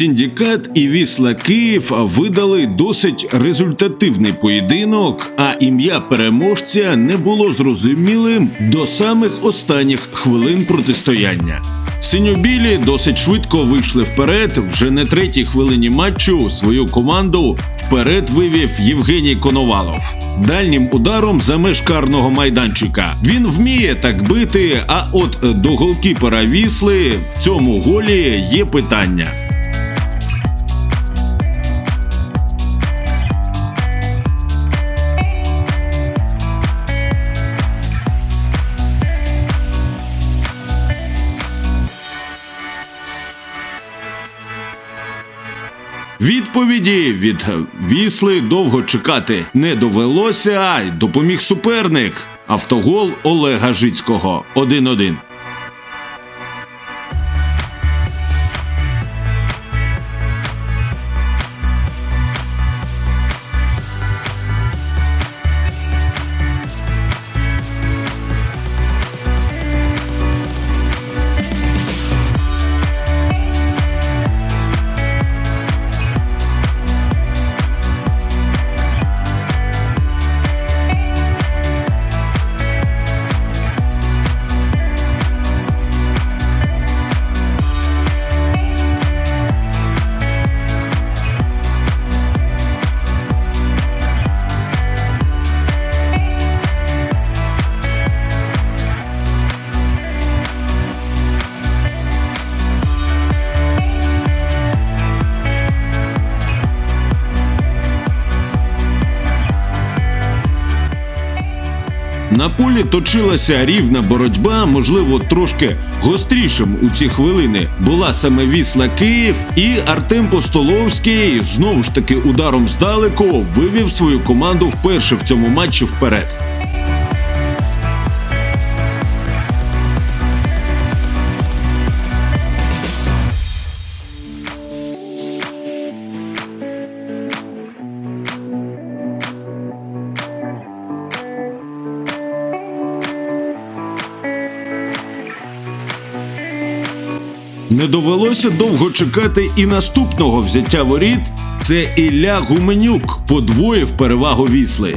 Сіндікат і Вісла Київ видали досить результативний поєдинок, а ім'я переможця не було зрозумілим до самих останніх хвилин протистояння. Синьобілі досить швидко вийшли вперед. Вже на третій хвилині матчу свою команду вперед вивів Євгеній Коновалов. Дальнім ударом за меж карного майданчика. Він вміє так бити, а от до голкіпера Вісли в цьому голі є питання. Відповіді від Вісли довго чекати не довелося, й допоміг суперник. Автогол Олега Жицького 1-1. На полі точилася рівна боротьба, можливо, трошки гострішим у ці хвилини була саме Вісла Київ, і Артем Постоловський знову ж таки ударом здалеку вивів свою команду вперше в цьому матчі вперед. Не довелося довго чекати і наступного взяття воріт. Це Ілля Гуменюк подвоїв перевагу вісли.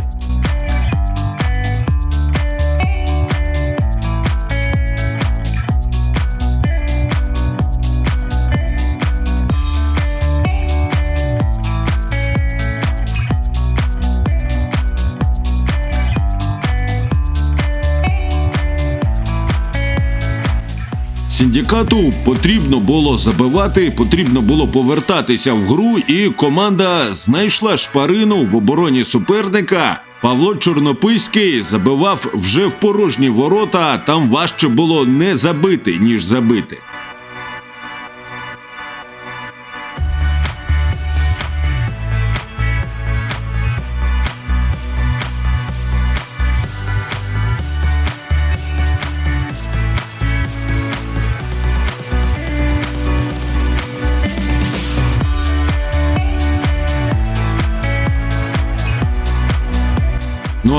Сіндикату потрібно було забивати, потрібно було повертатися в гру, і команда знайшла шпарину в обороні суперника. Павло Чорнописький забивав вже в порожні ворота. Там важче було не забити, ніж забити.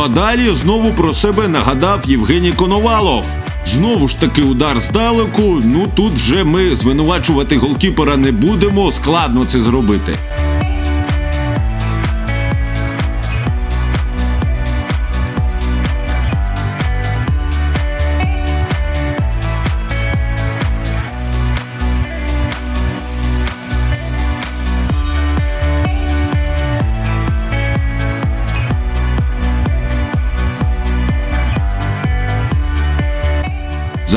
А далі знову про себе нагадав Євгеній Коновалов. Знову ж таки удар здалеку. Ну тут вже ми звинувачувати голкіпера не будемо. Складно це зробити.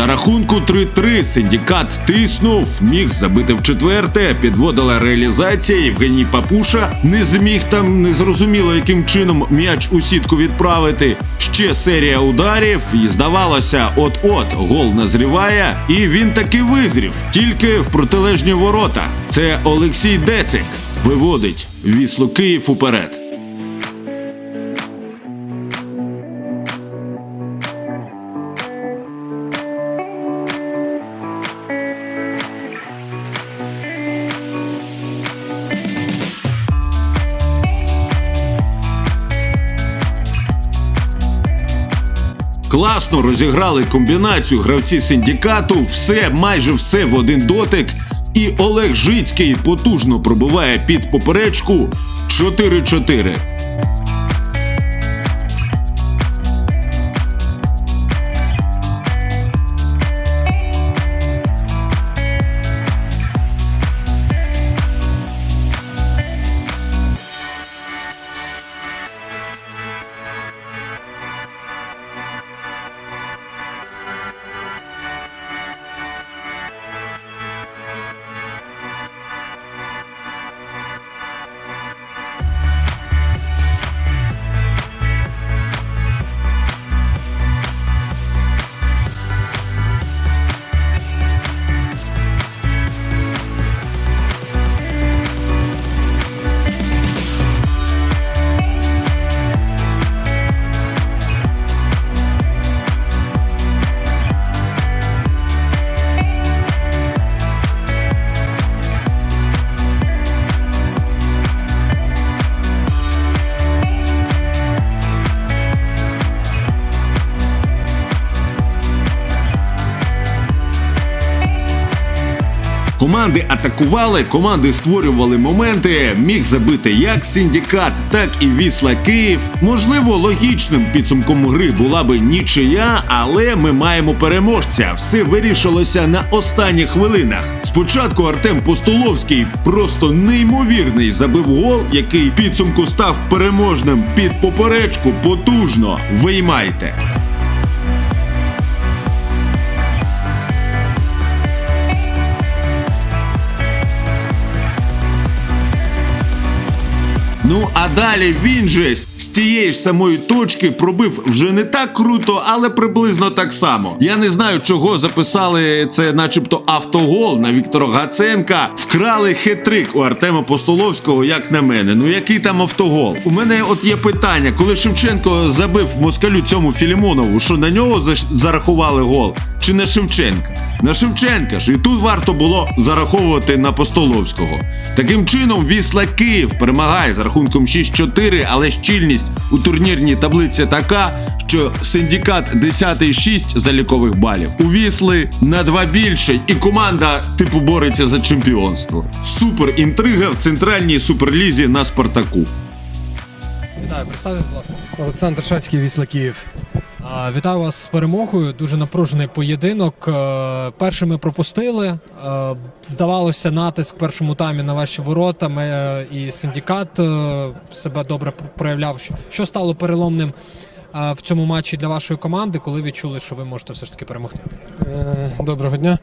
Рахунку 3-3 синдикат тиснув, міг забити в четверте, підводила реалізація. Євгеній Папуша не зміг там незрозуміло яким чином м'яч у сітку відправити. Ще серія ударів, і здавалося, от-от гол назріває, і він таки визрів, тільки в протилежні ворота. Це Олексій Децик виводить віслу Київ уперед. Класно розіграли комбінацію гравці синдикату, все, майже все в один дотик. І Олег Жицький потужно пробиває під поперечку 4-4. Команди атакували, команди створювали моменти. Міг забити як Синдикат, так і Вісла Київ. Можливо, логічним підсумком гри була би нічия, але ми маємо переможця. Все вирішилося на останніх хвилинах. Спочатку Артем Постоловський просто неймовірний забив гол, який підсумку став переможним під поперечку. Потужно виймайте. Ну а далі він же з тієї ж самої точки пробив вже не так круто, але приблизно так само. Я не знаю, чого записали це, начебто, автогол на Віктора Гаценка. Вкрали хитрик у Артема Постоловського, як на мене. Ну який там автогол? У мене от є питання, коли Шевченко забив москалю цьому Філімонову, що на нього зарахували гол, чи на Шевченка? На Шевченка ж і тут варто було зараховувати на Постоловського. Таким чином, Вісла Київ перемагає з рахунком 6-4, але щільність у турнірній таблиці така, що синдикат 10-6 залікових балів. У Вісли на два більше, і команда типу бореться за чемпіонство. Супер інтрига в центральній суперлізі на Спартаку. Вітаю, представтесь, будь ласка. Олександр Шацький, Вісла Київ. Вітаю вас з перемогою. Дуже напружений поєдинок. Е, Першими пропустили. Е, Здавалося, натиск в першому таймі на ваші ворота. Ми, е, і синдикат себе добре проявляв. Що- стало переломним в цьому матчі для вашої команди, коли відчули, що ви можете все ж таки перемогти? Е, Доброго дня.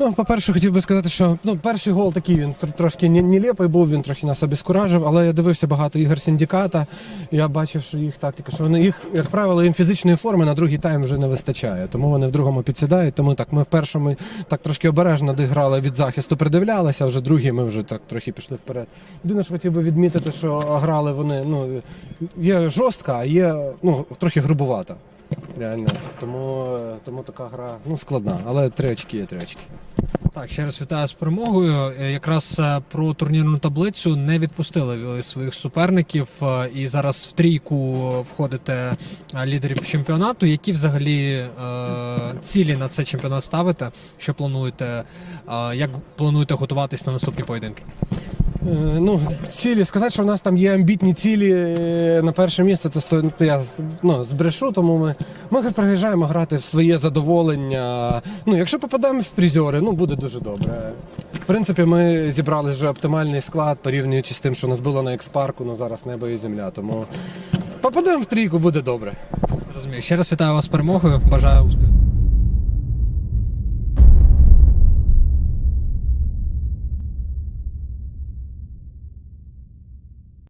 Ну, по-перше, хотів би сказати, що ну, перший гол такий він трошки не- нелепий був, він трохи нас обескуражив, але я дивився багато ігор синдиката. Я бачив, що їх тактика, що вони їх, як правило, їм фізичної форми на другий тайм вже не вистачає. Тому вони в другому підсідають. Тому так ми в першому так трошки обережно дограли від захисту, придивлялися, вже другий ми вже так трохи пішли вперед. Єдине, що хотів би відмітити, що грали вони ну, є жорстка, а є ну, трохи грубувата. Реально. Тому, е, тому така гра ну, складна, але три очки є три очки. Так, ще раз вітаю з перемогою. Е, Якраз е, про турнірну таблицю не відпустили своїх суперників, і зараз в трійку входите лідерів чемпіонату. Які взагалі цілі на цей чемпіонат ставите? Що плануєте? Як плануєте готуватись на наступні поєдинки? Е, ну, цілі, сказати, що в нас там є амбітні цілі е, на перше місце, це сто- я ну, збрешу, тому ми, ми приїжджаємо грати в своє задоволення. Ну, якщо попадаємо в призери, ну буде дуже добре. В принципі, ми зібрали вже оптимальний склад, порівнюючи з тим, що нас було на експарку, ну зараз небо і земля. Тому попадемо в трійку, буде добре. Розумію. Ще раз вітаю вас з перемогою. Бажаю успіху.